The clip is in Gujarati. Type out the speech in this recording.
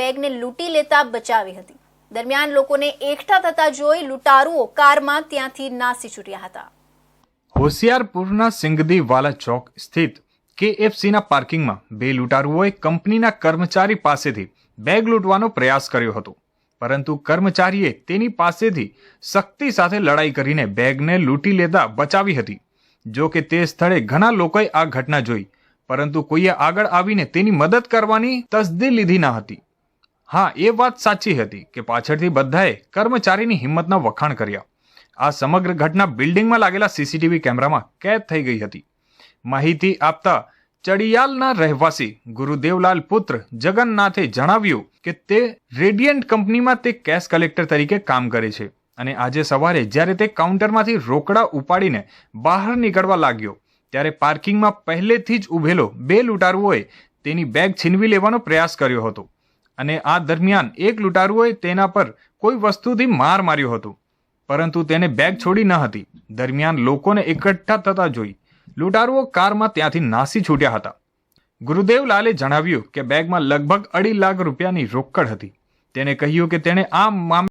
બેગને લૂંટી લેતા બચાવી હતી. દરમિયાન લોકોને એકઠા થતા જોઈ લૂંટારુઓ કારમાં ત્યાંથી નાસી છૂટ્યા હતા. હોશિયારપુરના સિંગદીવાલા ચોક સ્થિત કેએફસીના પાર્કિંગમાં બે લૂંટારુઓએ કંપનીના કર્મચારી પાસેથી બેગ લૂંટવાનો પ્રયાસ કર્યો હતો. પરંતુ કર્મચારીએ તેની પાસેથી શક્તિ સાથે લડાઈ કરીને બેગને લૂંટી લેતા બચાવી હતી. જો કે તે સ્થળે ઘણા લોકોએ આ ઘટના જોઈ, પરંતુ કોઈએ આગળ આવીને તેની મદદ કરવાની તસદી લીધી ન હતી. હા, એ વાત સાચી હતી કે પાછળથી બધાએ કર્મચારીની હિંમતના વખાણ કર્યા. આ સમગ્ર ઘટના બિલ્ડિંગમાં લાગેલા સીસીટીવી કેમેરામાં કેદ થઈ ગઈ હતી. માહિતી આપતા ચડિયાલના રહેવાસી ગુરુદેવલાલ પુત્ર જગન્નાથે જણાવ્યું કે તે રેડિયન્ટ કંપનીમાં તે કેશ કલેક્ટર તરીકે કામ કરે છે અને આજે સવારે જ્યારે તે કાઉન્ટરમાંથી રોકડા ઉપાડીને બહાર નીકળવા લાગ્યો, ત્યારે પાર્કિંગમાં પહેલેથી જ ઊભેલો બે લૂંટારુઓએ તેની બેગ છીનવી લેવાનો પ્રયાસ કર્યો હતો. અને આ દરમિયાન એક લૂંટારુઓએ તેના પર કોઈ વસ્તુથી માર માર્યો હતો. પરંતુ તેને બેગ છોડી ન હતી. દરમિયાન લોકોને એકઠા થતા જોઈ લૂંટારુઓ કારમાં ત્યાંથી નાસી છૂટ્યા હતા. ગુરુદેવ લાલે જણાવ્યું કે બેગમાં લગભગ અઢી લાખ રૂપિયાની રોકડ હતી. તેને કહ્યું કે તેણે આ મામલે